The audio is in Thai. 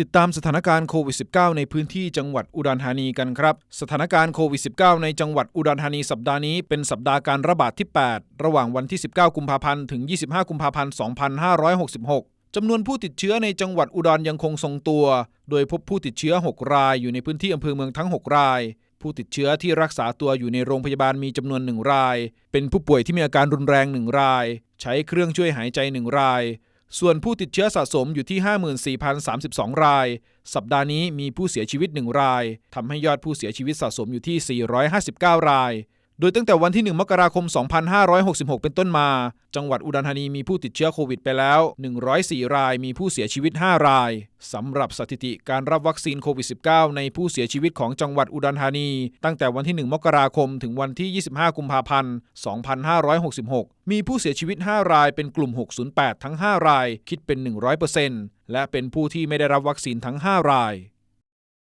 ติดตามสถานการณ์โควิด -19 ในพื้นที่จังหวัดอุดรธานีกันครับ สถานการณ์โควิด -19 ในจังหวัดอุดรธานีสัปดาห์นี้เป็นสัปดาห์การระบาดที่ 8 ระหว่างวันที่ 19 กุมภาพันธ์ถึง 25 กุมภาพันธ์ 2566 จำนวนผู้ติดเชื้อในจังหวัดอุดรยังคงทรงตัว โดยพบผู้ติดเชื้อ 6 รายอยู่ในพื้นที่อำเภอเมืองทั้ง 6 ราย ผู้ติดเชื้อที่รักษาตัวอยู่ในโรงพยาบาลมีจำนวน 1 ราย เป็นผู้ป่วยที่มีอาการรุนแรง 1 ราย ใช้เครื่องช่วยหายใจ 1 ราย ส่วนผู้ติดเชื้อสะสมอยู่ที่ 54,032 ราย สัปดาห์นี้มีผู้เสียชีวิต 1 ราย ทำให้ยอดผู้เสียชีวิตสะสมอยู่ที่ 459 ราย โดยตั้งแต่วันที่ 1 มกราคม 2566 เป็นต้นมา จังหวัดอุดรธานีมีผู้ติดเชื้อโควิดไปแล้ว 104 ราย มีผู้เสียชีวิต 5 ราย สำหรับสถิติการรับวัคซีนโควิด -19 ในผู้เสียชีวิตของจังหวัดอุดรธานี ตั้งแต่วันที่ 1 มกราคม ถึงวันที่ 25 กุมภาพันธ์ 2566 มีผู้เสียชีวิต 5 ราย เป็นกลุ่ม 608 ทั้ง 5 ราย คิดเป็น 100%และเป็นผู้ที่ไม่ได้รับวัคซีนทั้ง 5 ราย